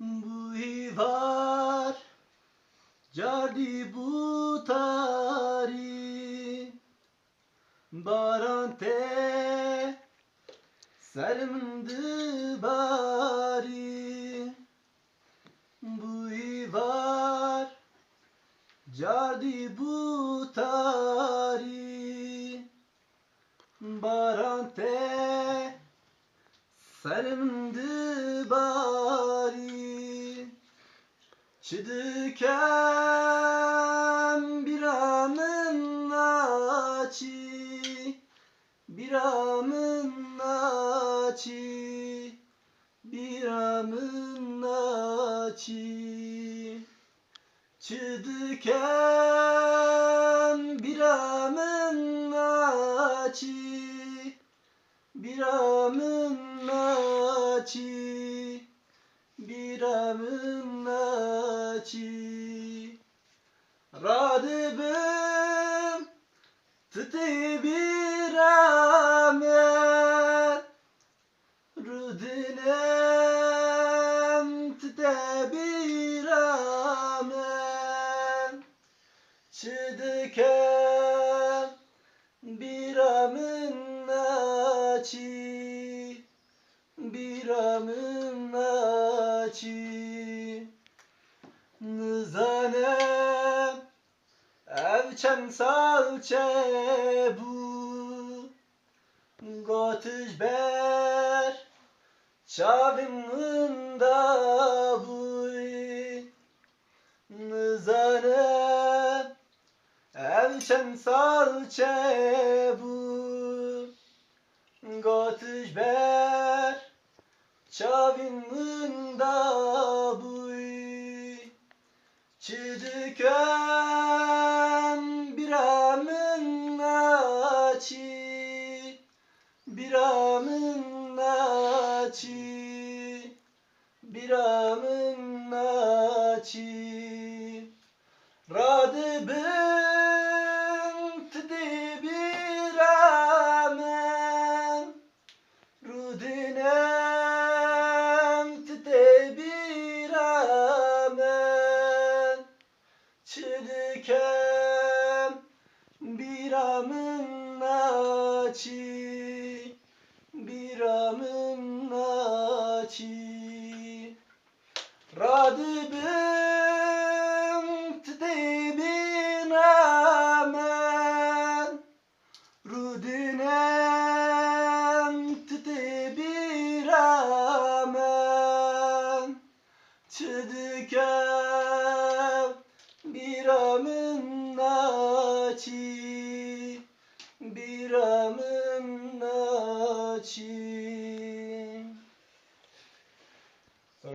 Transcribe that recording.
Bu var Cardi butari Barante Sermdi bari. Bu var Cardi butari Barante Sermdi bari Çıdıkem bir anın açı Bir anın açı Bir anın açı. Çıdıkem bir anın açı Bir anın açı Bir anın açı Radibim Tıtı bir amet Rudinem tıtı bir amet Çıdıkem bir amın açı Bir amın açı Nızanem Evçem salçe bu. Gotiş ber. Çavimında bu Nızanem Evçem salçe bu. Gotiş ber. Çavimında bu Çıdıkem açı Bir amın açı Bir amın açı. Radibim tidi bir amen Rudinem tide bir amen Çıdıkem Tide bir amen Çıdıkem bir amın açı Bir amın açı